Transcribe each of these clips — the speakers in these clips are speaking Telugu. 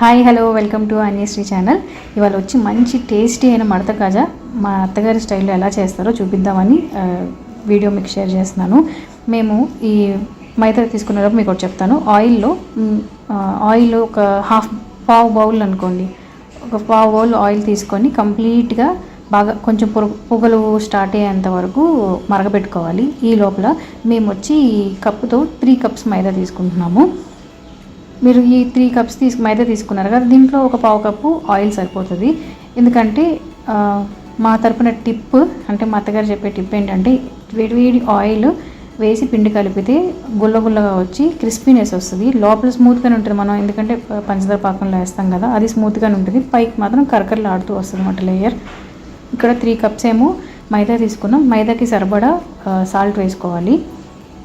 Hi hello welcome to Anyashree channel ఇవాళ వచ్చి మంచి టేస్టీ అయిన మడత కాజా. మా అత్తగారి స్టైల్లో ఎలా చేస్తారో చూపిద్దామని వీడియో మీకు షేర్ చేస్తున్నాను. మేము ఈ మైదా తీసుకునేటప్పుడు మీకు ఒకటి చెప్తాను. ఆయిల్లో ఆయిల్ ఒక హాఫ్ పావు బౌల్ అనుకోండి. ఒక పావు బౌల్ ఆయిల్ తీసుకొని కంప్లీట్గా బాగా కొంచెం పొగ పొగలు స్టార్ట్ అయ్యేంత వరకు మరగపెట్టుకోవాలి. ఈ లోపల మేము వచ్చి ఈ కప్పుతో త్రీ కప్స్ మైదా తీసుకుంటున్నాము. మీరు ఈ త్రీ కప్స్ తీసుకు మైదా తీసుకున్నారు కదా దీంట్లో ఒక పావు కప్పు ఆయిల్ సరిపోతుంది. ఎందుకంటే మా తరపున టిప్ అంటే మా అత్తగారు చెప్పే టిప్ ఏంటంటే వేడి వేడి ఆయిల్ వేసి పిండి కలిపితే గుల్ల గుల్లగా వచ్చి క్రిస్పీనెస్ వస్తుంది. లోపల స్మూత్గానే ఉంటుంది మనం ఎందుకంటే పంచదార పాకంలో వేస్తాం కదా అది స్మూత్గానే ఉంటుంది. పైకి మాత్రం కరకరలు ఆడుతూ వస్తుంది అన్నమాట లేయర్ ఇక్కడ త్రీ కప్స్ ఏమో మైదా తీసుకున్నాం. మైదాకి సరిపడా సాల్ట్ వేసుకోవాలి.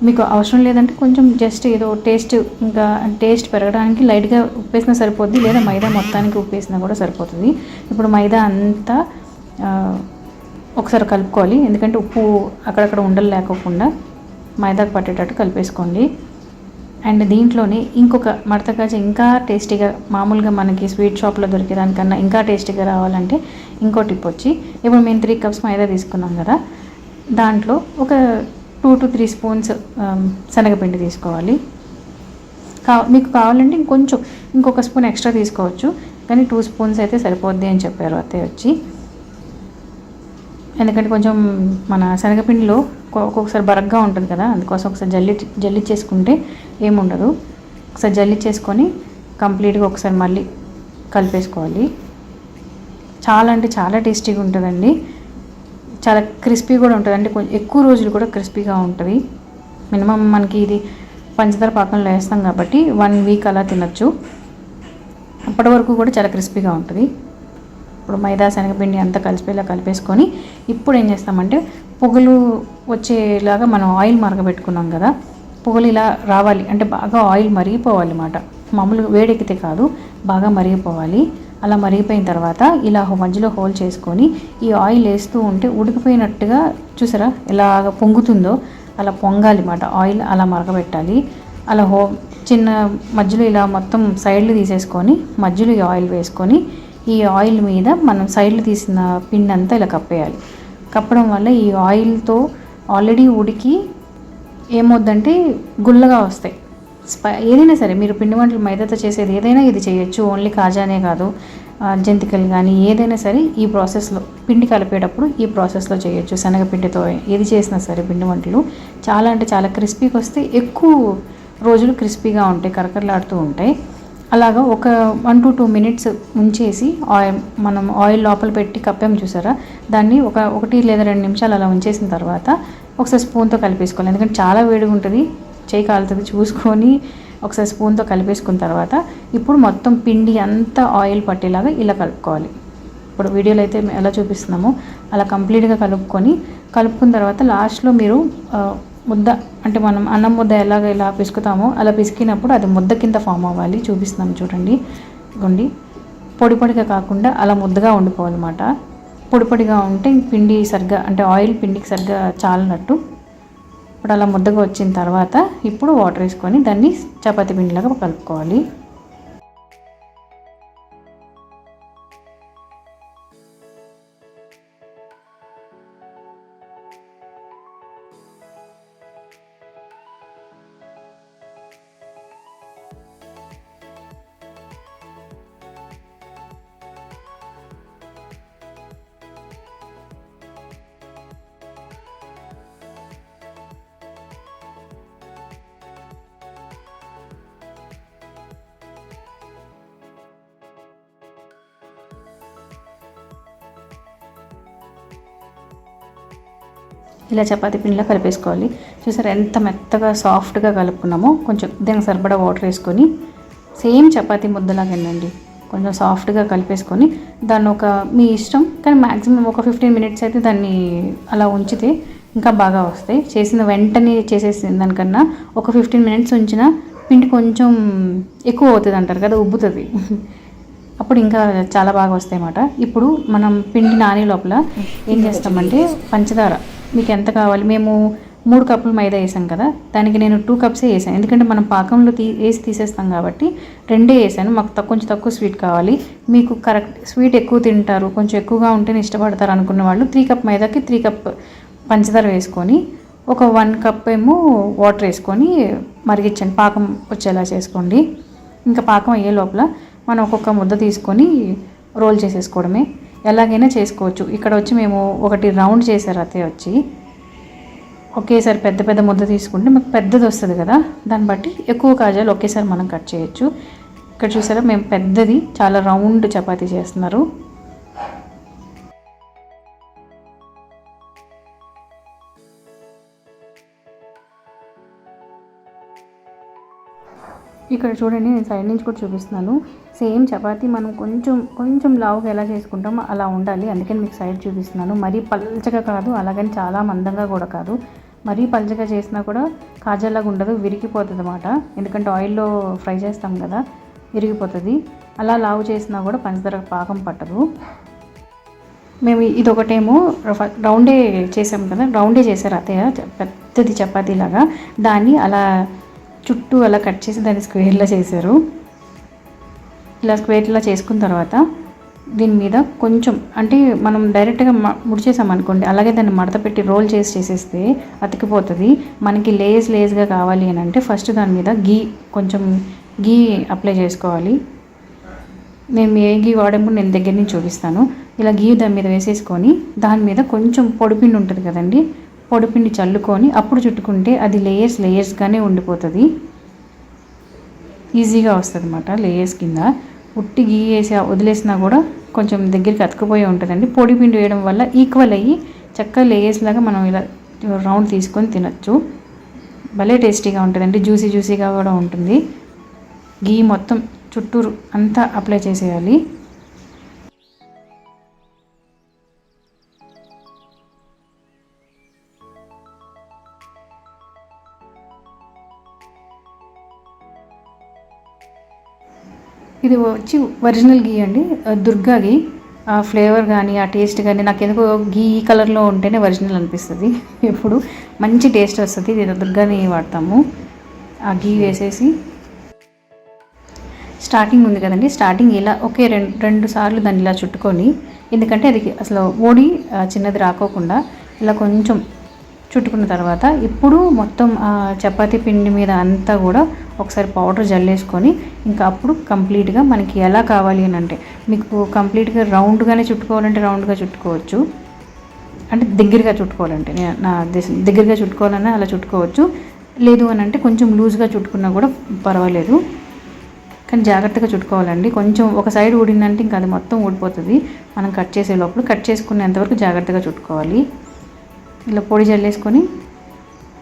మీకు అవసరం లేదంటే కొంచెం జస్ట్ ఏదో టేస్ట్ ఇంకా టేస్ట్ పెరగడానికి లైట్గా ఉప్పేసినా సరిపోద్ది లేదా మైదా మొత్తానికి ఉప్పేసినా కూడా సరిపోతుంది. ఇప్పుడు మైదా అంతా ఒకసారి కలుపుకోవాలి. ఎందుకంటే ఉప్పు అక్కడక్కడ ఉండలు లేకోకుండా మైదాకు పట్టేటట్టు కలిపేసుకోండి. అండ్ దీంట్లోనే ఇంకొక మడతకాజ ఇంకా టేస్టీగా మామూలుగా మనకి స్వీట్ షాప్లో దొరికేదానికన్నా ఇంకా టేస్టీగా రావాలంటే ఇంకో టిప్ వచ్చి ఇప్పుడు మేము త్రీ కప్స్ మైదా తీసుకున్నాం కదా దాంట్లో ఒక two to three spoons um, శనగపిండి తీసుకోవాలి. కా మీకు కావాలంటే ఇంకొంచెం ఇంకొక స్పూన్ ఎక్స్ట్రా తీసుకోవచ్చు. కానీ టూ స్పూన్స్ అయితే సరిపోద్ది అని చెప్పారు అత్తయ్య వచ్చి. ఎందుకంటే కొంచెం మన శనగపిండిలో ఒక్కొక్కసారి బరగ్గా ఉంటుంది కదా అందుకోసం ఒకసారి జల్లి జల్లి చేసుకుంటే ఏముండదు. ఒకసారి జల్లి చేసుకొని కంప్లీట్గా ఒకసారి మళ్ళీ కలిపేసుకోవాలి. చాలా అంటే చాలా టేస్టీగా ఉంటుందండి. చాలా క్రిస్పీ కూడా ఉంటుంది. అంటే కొంచెం ఎక్కువ రోజులు కూడా క్రిస్పీగా ఉంటుంది. మినిమం మనకి ఇది పంచదార పాకంలో వేస్తాం కాబట్టి వన్ వీక్ అలా తినచ్చు. అప్పటి వరకు కూడా చాలా క్రిస్పీగా ఉంటుంది. ఇప్పుడు మైదా శనగపిండి అంతా కలిపేలా కలిపేసుకొని ఇప్పుడు ఏం చేస్తామంటే పొగలు వచ్చేలాగా మనం ఆయిల్ మరగబెట్టుకున్నాం కదా పొగలు ఇలా రావాలి. అంటే బాగా ఆయిల్ మరిగిపోవాలి అన్నమాట మామూలుగా వేడెక్కితే కాదు బాగా మరిగిపోవాలి. అలా మరిగిపోయిన తర్వాత ఇలా మధ్యలో హోల్ చేసుకొని ఈ ఆయిల్ వేస్తూ ఉంటే ఉడికిపోయినట్టుగా చూసారా ఎలాగ పొంగుతుందో అలా పొంగాలి అన్నమాట ఆయిల్ అలా మరగబెట్టాలి. అలా హో చిన్న మధ్యలో ఇలా మొత్తం సైడ్లు తీసేసుకొని మధ్యలో ఈ ఆయిల్ వేసుకొని ఈ ఆయిల్ మీద మనం సైడ్లు తీసిన పిండి అంతా ఇలా కప్పేయాలి. కప్పడం వల్ల ఈ ఆయిల్తో ఆల్రెడీ ఉడికి ఏమవుద్దంటే గుల్లగా వస్తాయి. స్పై ఏదైనా సరే మీరు పిండి వంటలు మైదాతో చేసేది ఏదైనా ఇది చేయొచ్చు. ఓన్లీ కాజానే కాదు. జంతికలు కానీ ఏదైనా సరే ఈ ప్రాసెస్లో పిండి కలిపేటప్పుడు ఈ ప్రాసెస్లో చేయొచ్చు. శనగపిండితో ఏది చేసినా సరే పిండి వంటలు. చాలా అంటే చాలా క్రిస్పీకి వస్తే ఎక్కువ రోజులు క్రిస్పీగా ఉంటాయి కరకరలాడుతూ ఉంటాయి. అలాగా ఒక వన్ టు టూ మినిట్స్ ఉంచేసి ఆయిల్ మనం ఆయిల్ లోపల పెట్టి కప్పాము చూసారా? దాన్ని ఒక ఒకటి లేదా రెండు నిమిషాలు అలా ఉంచేసిన తర్వాత ఒకసారి స్పూన్తో కలిపేసుకోవాలి. ఎందుకంటే చాలా వేడిగా ఉంటుంది. చేయి కాలుతుంది చూసుకొని ఒకసారి స్పూన్తో కలిపేసుకున్న తర్వాత ఇప్పుడు మొత్తం పిండి అంతా ఆయిల్ పట్టేలాగా ఇలా కలుపుకోవాలి. ఇప్పుడు వీడియోలో అయితే ఎలా చూపిస్తున్నామో అలా కంప్లీట్గా కలుపుకొని కలుపుకున్న తర్వాత లాస్ట్లో మీరు ముద్ద అంటే మనం అన్నం ముద్ద ఎలాగ ఇలా పిసుకుతామో అలా పిసికినప్పుడు అది ముద్ద కింద ఫామ్ అవ్వాలి. చూపిస్తున్నాం చూడండి. గుండి పొడి పొడిగా కాకుండా అలా ముద్దగా ఉండిపోవాలన్నమాట పొడి పొడిగా ఉంటే పిండి సరిగ్గా అంటే ఆయిల్ పిండికి సరిగ్గా చాలినట్టు ఇప్పుడు అలా ముద్దగా వచ్చిన తర్వాత ఇప్పుడు వాటర్ వేసుకొని దాన్ని చపాతీ పిండిలాగా కలుపుకోవాలి. ఇలా చపాతీ పిండిలో కలిపేసుకోవాలి. చూసారు ఎంత మెత్తగా సాఫ్ట్గా కలుపుకున్నామో కొంచెం దీనికి సరిపడా వాటర్ వేసుకొని సేమ్ చపాతీ ముద్దలాగండి కొంచెం సాఫ్ట్గా కలిపేసుకొని దాన్ని ఒక మీ ఇష్టం కానీ మ్యాక్సిమం ఒక ఫిఫ్టీన్ మినిట్స్ అయితే దాన్ని అలా ఉంచితే ఇంకా బాగా వస్తాయి. చేసిన వెంటనే చేసేసిన దానికన్నా ఒక ఫిఫ్టీన్ మినిట్స్ ఉంచిన పిండి కొంచెం ఎక్కువ అవుతుంది అంటారు కదా ఉబ్బుతుంది. అప్పుడు ఇంకా చాలా బాగా వస్తాయి అన్నమాట ఇప్పుడు మనం పిండి నానే లోపల ఏం చేస్తామంటే పంచదార. మీకు ఎంత కావాలి? మేము మూడు కప్పులు మైదా వేసాం కదా దానికి నేను టూ కప్సే వేసాను. ఎందుకంటే మనం పాకంలో తీ వేసి తీసేస్తాం కాబట్టి రెండే వేసాను. మాకు తక్కువ కొంచెం తక్కువ స్వీట్ కావాలి. మీకు కరెక్ట్ స్వీట్ ఎక్కువ తింటారు కొంచెం ఎక్కువగా ఉంటేనే ఇష్టపడతారు అనుకున్న వాళ్ళు త్రీ కప్ మైదాకి త్రీ కప్ పంచదార వేసుకొని ఒక వన్ కప్ ఏమో వాటర్ వేసుకొని మరిగించండి. పాకం వచ్చేలా చేసుకోండి. ఇంకా పాకం అయ్యే లోపల మనం ఒక్కొక్క ముద్ద తీసుకొని రోల్ చేసేసుకోవడమే. ఎలాగైనా చేసుకోవచ్చు. ఇక్కడ వచ్చి మేము ఒకటి రౌండ్ చేశారు అత్తయ్య వచ్చి. ఒకేసారి పెద్ద పెద్ద ముద్ద తీసుకుంటే మాకు పెద్దది వస్తుంది కదా. దాన్ని బట్టి ఎక్కువ కాజాలు ఒకేసారి మనం కట్ చేయొచ్చు. ఇక్కడ చూసారా మేము పెద్దది చాలా రౌండ్ చపాతీ చేస్తున్నారు. ఇక్కడ చూడండి నేను సైడ్ నుంచి కూడా చూపిస్తున్నాను. సేమ్ చపాతి మనం కొంచెం కొంచెం లావుగా ఎలా చేసుకుంటామో అలా ఉండాలి. అందుకని మీకు సైడ్ చూపిస్తున్నాను. మరీ పల్చగా కాదు అలాగని చాలా మందంగా కూడా కాదు. మరీ పల్చగా చేసినా కూడా కాజాలాగా ఉండదు విరిగిపోతుంది అనమాట ఎందుకంటే ఆయిల్లో ఫ్రై చేస్తాం కదా విరిగిపోతుంది. అలా లావు చేసినా కూడా పంచదార పాకం పట్టదు. మేము ఇది ఒకటేమో రౌండే చేసాం కదా రౌండే చేశారు అత్తయ్య పెద్దది చపాతీలాగా. దాన్ని అలా చుట్టూ అలా కట్ చేసి దాన్ని స్క్వేర్లా చేశారు. ఇలా స్క్వేర్లా చేసుకున్న తర్వాత దీని మీద కొంచెం అంటే మనం డైరెక్ట్గా ముడిచేసాం అనుకోండి అలాగే దాన్ని మడత పెట్టి రోల్ చేసి చేసేస్తే అతికిపోతుంది. మనకి లేస్ లేస్గా కావాలి అని అంటే ఫస్ట్ దాని మీద గీ కొంచెం గీ అప్లై చేసుకోవాలి. నేను ఏ గీ వాడేప్పుడు నేను దగ్గర నుంచి చూపిస్తాను. ఇలా గీ దాని మీద వేసేసుకొని దాని మీద కొంచెం పొడిపిండి ఉంటుంది కదండి పొడిపిండి చల్లుకొని అప్పుడు చుట్టుకుంటే అది లేయర్స్ లేయర్స్గానే ఉండిపోతుంది. ఈజీగా వస్తుంది అన్నమాట లేయర్స్ కింద. ఉట్టి గీ వేసి వదిలేసినా కూడా కొంచెం దగ్గరికి అతుకుపోయి ఉంటుందండి. పొడి పిండి వేయడం వల్ల ఈక్వల్ అయ్యి చక్కగా లేయర్స్ లాగా మనం ఇలా రౌండ్ తీసుకొని తినచ్చు. భలే టేస్టీగా ఉంటుందండి. జ్యూసీ జ్యూసీగా కూడా ఉంటుంది. గీ మొత్తం చుట్టూరు అంతా అప్లై చేసేయాలి. ఇది వచ్చి ఒరిజినల్ గీ అండి. దుర్గా గీ ఆ ఫ్లేవర్ కానీ ఆ టేస్ట్ కానీ నాకు ఎందుకో గీ ఈ కలర్లో ఉంటేనే ఒరిజినల్ అనిపిస్తుంది. ఎప్పుడు మంచి టేస్ట్ వస్తుంది. ఇది దుర్గాని వాడతాము. ఆ గీ వేసేసి స్టార్టింగ్ ఉంది కదండి. స్టార్టింగ్ ఇలా ఒకే రెండు రెండు సార్లు దాన్ని ఇలా చుట్టుకొని ఎందుకంటే అది అసలు ఓడి చిన్నది రాకోకుండా ఇలా కొంచెం చుట్టుకున్న తర్వాత ఇప్పుడు మొత్తం చపాతి చపాతీ పిండి మీద అంతా కూడా ఒకసారి పౌడర్ జల్లేసుకొని ఇంకా అప్పుడు కంప్లీట్గా మనకి ఎలా కావాలి అని అంటే మీకు కంప్లీట్గా రౌండ్గానే చుట్టుకోవాలంటే రౌండ్గా చుట్టుకోవచ్చు. అంటే దగ్గరగా చుట్టుకోవాలంటే నేను నా దగ్గరగా చుట్టుకోవాలన్నా అలా చుట్టుకోవచ్చు. లేదు అని అంటే కొంచెం లూజ్గా చుట్టుకున్నా కూడా పర్వాలేదు. కానీ జాగ్రత్తగా చుట్టుకోవాలండి. కొంచెం ఒక సైడ్ ఊడిందంటే ఇంకా అది మొత్తం ఊడిపోతుంది. మనం కట్ చేసే లోపల కట్ చేసుకునేంతవరకు జాగ్రత్తగా చుట్టుకోవాలి. ఇలా పొడి చల్లేసుకొని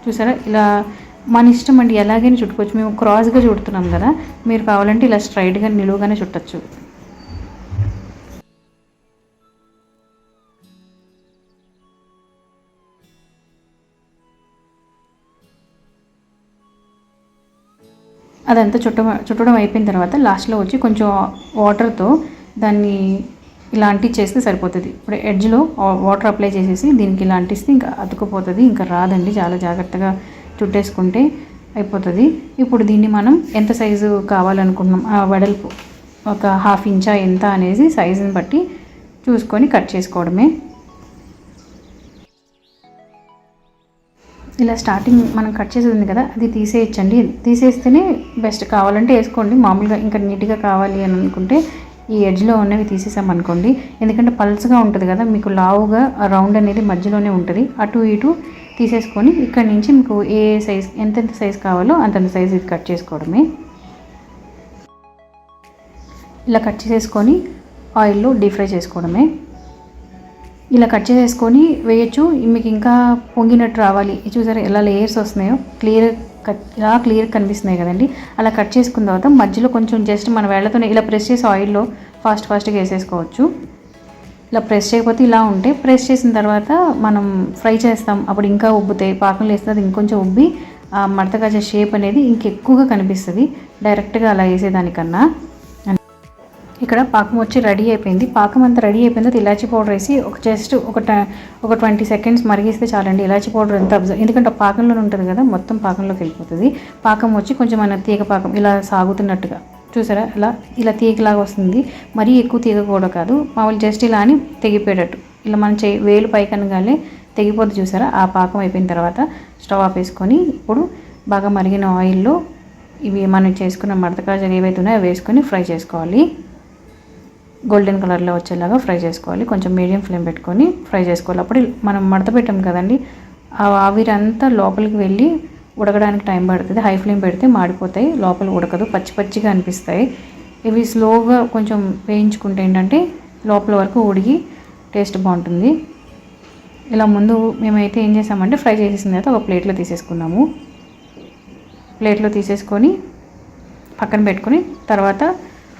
చూసారా? ఇలా మన ఇష్టం అండి. ఎలాగైనా చుట్టుకోవచ్చు. మేము క్రాస్గా చుడుతున్నాం కదా. మీరు కావాలంటే ఇలా స్ట్రైట్గా నిలువుగానే చుట్టచ్చు. అదంతా చుట్ట చుట్టడం అయిపోయిన తర్వాత లాస్ట్లో వచ్చి కొంచెం వాటర్తో దాన్ని ఇలాంటివి చేస్తే సరిపోతుంది. ఇప్పుడు ఎడ్జ్లో వాటర్ అప్లై చేసేసి దీనికి ఇలాంటిస్తే ఇంకా అతుకుపోతుంది ఇంకా రాదండి. చాలా జాగ్రత్తగా చుట్టేసుకుంటే అయిపోతుంది. ఇప్పుడు దీన్ని మనం ఎంత సైజు కావాలనుకుంటున్నాం? ఆ వెడల్పు ఒక హాఫ్ ఇంచా ఎంత అనేది సైజుని బట్టి చూసుకొని కట్ చేసుకోవడమే. ఇలా స్టార్టింగ్ మనం కట్ చేసేది ఉంది కదా అది తీసేయచ్చండి. తీసేస్తేనే బెస్ట్. కావాలంటే వేసుకోండి. మామూలుగా ఇంకా నీట్గా కావాలి అని అనుకుంటే ఈ ఎడ్జ్లో ఉన్నవి తీసేసామనుకోండి ఎందుకంటే పల్స్గా ఉంటుంది కదా మీకు లావుగా రౌండ్ అనేది మధ్యలోనే ఉంటుంది. అటు ఇటు తీసేసుకొని ఇక్కడ నుంచి మీకు ఏ సైజ్ ఎంతెంత సైజ్ కావాలో అంతంత సైజ్ ఇది కట్ చేసుకోవడమే. ఇలా కట్ చేసేసుకొని ఆయిల్లో డీప్ ఫ్రై చేసుకోవడమే. ఇలా కట్ చేసేసుకొని వేయచ్చు. మీకు ఇంకా పొంగినట్టు రావాలి. చూసారా ఎలా లేయర్స్ వస్తున్నాయో? క్లియర్ కట్ ఇలా క్లియర్ కనిపిస్తున్నాయి కదండి. అలా కట్ చేసుకున్న తర్వాత మధ్యలో కొంచెం జస్ట్ మన వేళ్ళతోనే ఇలా ప్రెస్ చేసి ఆయిల్లో ఫాస్ట్ ఫాస్ట్గా వేసేసుకోవచ్చు. ఇలా ప్రెస్ చేయకపోతే ఇలా ఉంటే ప్రెస్ చేసిన తర్వాత మనం ఫ్రై చేస్తాం. అప్పుడు ఇంకా ఉబ్బుతాయి పాకంలో వేస్తే అది ఇంకొంచెం ఉబ్బి ఆ మడత కాజే షేప్ అనేది ఇంకెక్కువగా కనిపిస్తుంది. డైరెక్ట్గా అలా వేసేదానికన్నా. ఇక్కడ పాకం వచ్చి రెడీ అయిపోయింది. పాకం అంతా రెడీ అయిపోయిన తర్వాత ఇలాచీ పౌడర్ వేసి ఒక జస్ట్ ఒక ట- ఒక ట్వంటీ సెకండ్స్ మరిగిస్తే చాలండి. ఇలాచీ పౌడర్ ఎంత అబ్జర్వ్ ఎందుకంటే ఆ పాకంలోనే ఉంటుంది కదా మొత్తం పాకంలోకి వెళ్ళిపోతుంది. పాకం వచ్చి కొంచెం మన తీగ పాకం ఇలా సాగుతున్నట్టుగా చూసారా? ఇలా ఇలా తీగలాగా వస్తుంది. మరీ ఎక్కువ తీగ కూడా కాదు. మామూలు జస్ట్ ఇలా అని తెగిపోయేటట్టు. ఇలా మనం చే వేలు పైకనగానే తెగిపోద్ది చూసారా? ఆ పాకం అయిపోయిన తర్వాత స్టవ్ ఆపేసుకొని ఇప్పుడు బాగా మరిగిన ఆయిల్లో ఇవి మనం చేసుకున్న మడతకాజలు ఏవైతే ఉన్నాయో వేసుకొని ఫ్రై చేసుకోవాలి. గోల్డెన్ కలర్లో వచ్చేలాగా ఫ్రై చేసుకోవాలి. కొంచెం మీడియం ఫ్లేమ్ పెట్టుకొని ఫ్రై చేసుకోవాలి. అప్పుడు మనం మడత పెట్టాం కదండి ఆ ఆవిరంతా లోపలికి వెళ్ళి ఉడకడానికి టైం పడుతుంది. హై ఫ్లేమ్ పెడితే మాడిపోతాయి లోపల ఉడకదు. పచ్చి పచ్చిగా అనిపిస్తాయి. ఇవి స్లోగా కొంచెం వేయించుకుంటే ఏంటంటే లోపల వరకు ఉడికి టేస్ట్ బాగుంటుంది. ఇలా ముందు మేమైతే ఏం చేసామంటే ఫ్రై చేసేసిన తర్వాత ఒక ప్లేట్లో తీసేసుకున్నాము. ప్లేట్లో తీసేసుకొని పక్కన పెట్టుకొని తర్వాత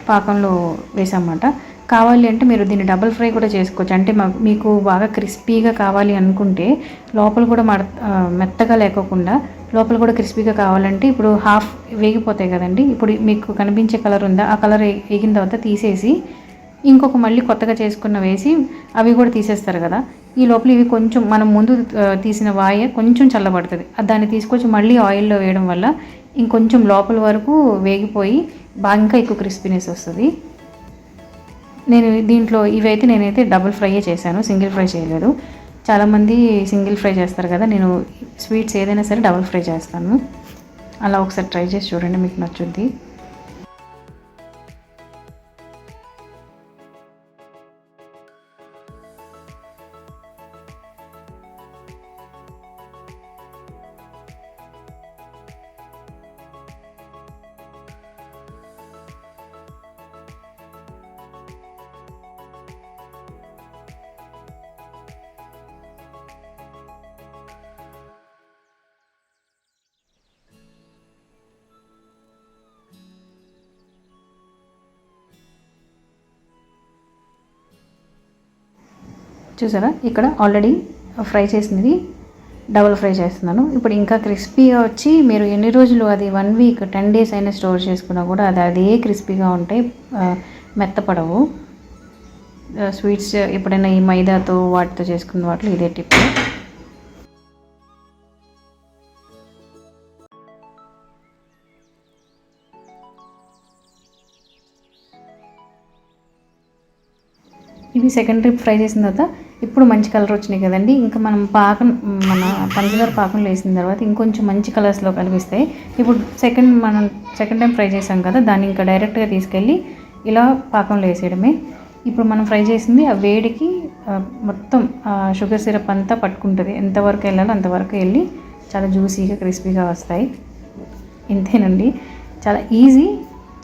పాకంలో వేసామన్నమాట. కావాలి అంటే మీరు దీన్ని డబుల్ ఫ్రై కూడా చేసుకోవచ్చు. అంటే మా- మీకు బాగా క్రిస్పీగా కావాలి అనుకుంటే లోపల కూడా మడ మెత్తగా లేకోకుండా లోపల కూడా క్రిస్పీగా కావాలంటే ఇప్పుడు హాఫ్ వేగిపోతాయి కదండి. ఇప్పుడు మీకు కనిపించే కలర్ ఉందా? ఆ కలర్ వేగిన తర్వాత తీసేసి ఇంకొక మళ్ళీ కొత్తగా చేసుకున్న వేసి అవి కూడా తీసేస్తారు కదా. ఈ లోపల ఇవి కొంచెం మనం ముందు తీసిన వాయ కొంచెం చల్లబడుతుంది. దాన్ని తీసుకొచ్చి మళ్ళీ ఆయిల్లో వేయడం వల్ల ఇంకొంచెం లోపల వరకు వేగిపోయి బాగా ఇంకా ఎక్కువ క్రిస్పీనెస్ వస్తుంది. నేను దీంట్లో ఇవైతే నేనైతే డబుల్ ఫ్రైయే చేశాను సింగిల్ ఫ్రై చేయలేదు. చాలామంది సింగిల్ ఫ్రై చేస్తారు కదా నేను స్వీట్స్ ఏదైనా సరే డబుల్ ఫ్రై చేస్తాను. అలా ఒకసారి ట్రై చేసి చూడండి మీకు నచ్చుద్ది. చూసారా? ఇక్కడ ఆల్రెడీ ఫ్రై చేసినది డబుల్ ఫ్రై చేస్తున్నాను. ఇప్పుడు ఇంకా క్రిస్పీగా వచ్చి మీరు ఎన్ని రోజులు అది వన్ వీక్ టెన్ డేస్ అయినా స్టోర్ చేసుకున్నా కూడా అది అదే క్రిస్పీగా ఉంటాయి. మెత్తపడవు. స్వీట్స్ ఎప్పుడైనా ఈ మైదాతో వాటితో చేసుకున్న వాటిలో ఇదే టిప్. ఇవి సెకండ్ ట్రిప్ ఫ్రై చేసిన తర్వాత ఇప్పుడు మంచి కలర్ వచ్చినాయి కదండి. ఇంకా మనం పాకం మన పంచదార పాకంలో వేసిన తర్వాత ఇంకొంచెం మంచి కలర్స్లో కనిపిస్తాయి ఇప్పుడు సెకండ్ మనం సెకండ్ టైం ఫ్రై చేసాం కదా దాన్ని ఇంకా డైరెక్ట్గా తీసుకెళ్ళి ఇలా పాకంలో వేసేయడమే. ఇప్పుడు మనం ఫ్రై చేసింది ఆ వేడికి మొత్తం ఆ షుగర్ సిరప్ అంతా పట్టుకుంటుంది. ఎంతవరకు వెళ్ళాలో అంతవరకు వెళ్ళి చాలా జ్యూసీగా క్రిస్పీగా వస్తాయి. ఇంతేనండి. చాలా ఈజీ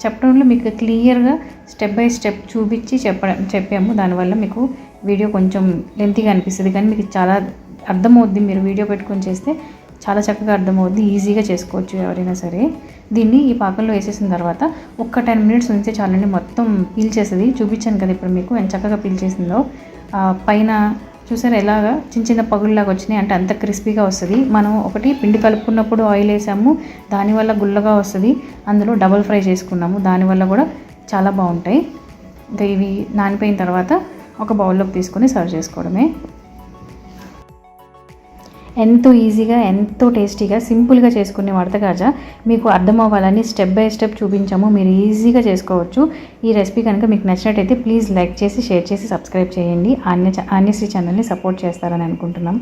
చెప్పడంలో మీకు క్లియర్గా స్టెప్ బై స్టెప్ చూపించి చెప్పడం చెప్పాము. దానివల్ల మీకు వీడియో కొంచెం లెంతీగా అనిపిస్తుంది. కానీ మీకు చాలా అర్థమవుద్ది. మీరు వీడియో పెట్టుకొని చేస్తే చాలా చక్కగా అర్థమవుద్ది. ఈజీగా చేసుకోవచ్చు ఎవరైనా సరే. దీన్ని ఈ పాకంలో వేసేసిన తర్వాత ఒక్క టెన్ మినిట్స్ ఉంచితే చాలండి. మొత్తం పీల్ చేసేది చూపించాను కదా ఇప్పుడు మీకు ఎంత చక్కగా పీల్చేసిందో చేసిందో. పైన చూసారు ఎలాగా చిన్న చిన్న పగుల్లాగా వచ్చినాయి. అంటే అంత క్రిస్పీగా వస్తుంది. మనం ఒకటి పిండి కలుపుకున్నప్పుడు ఆయిల్ వేసాము. దానివల్ల గుల్లగా వస్తుంది. అందులో డబల్ ఫ్రై చేసుకున్నాము. దానివల్ల కూడా చాలా బాగుంటాయి. ఇంకా ఇవి నానిపోయిన తర్వాత ఒక బౌల్లోకి తీసుకొని సర్వ్ చేసుకోవడమే. ఎంతో ఈజీగా ఎంతో టేస్టీగా సింపుల్గా చేసుకునే వడతగాజా మీకు అర్థం అవ్వాలని స్టెప్ బై స్టెప్ చూపించాము. మీరు ఈజీగా చేసుకోవచ్చు. ఈ రెసిపీ కనుక మీకు నచ్చినట్టయితే ప్లీజ్ లైక్ చేసి షేర్ చేసి సబ్స్క్రైబ్ చేయండి. ఆన్య ఆన్యశ్రీ ఛానల్ని సపోర్ట్ చేస్తారని అనుకుంటున్నాం.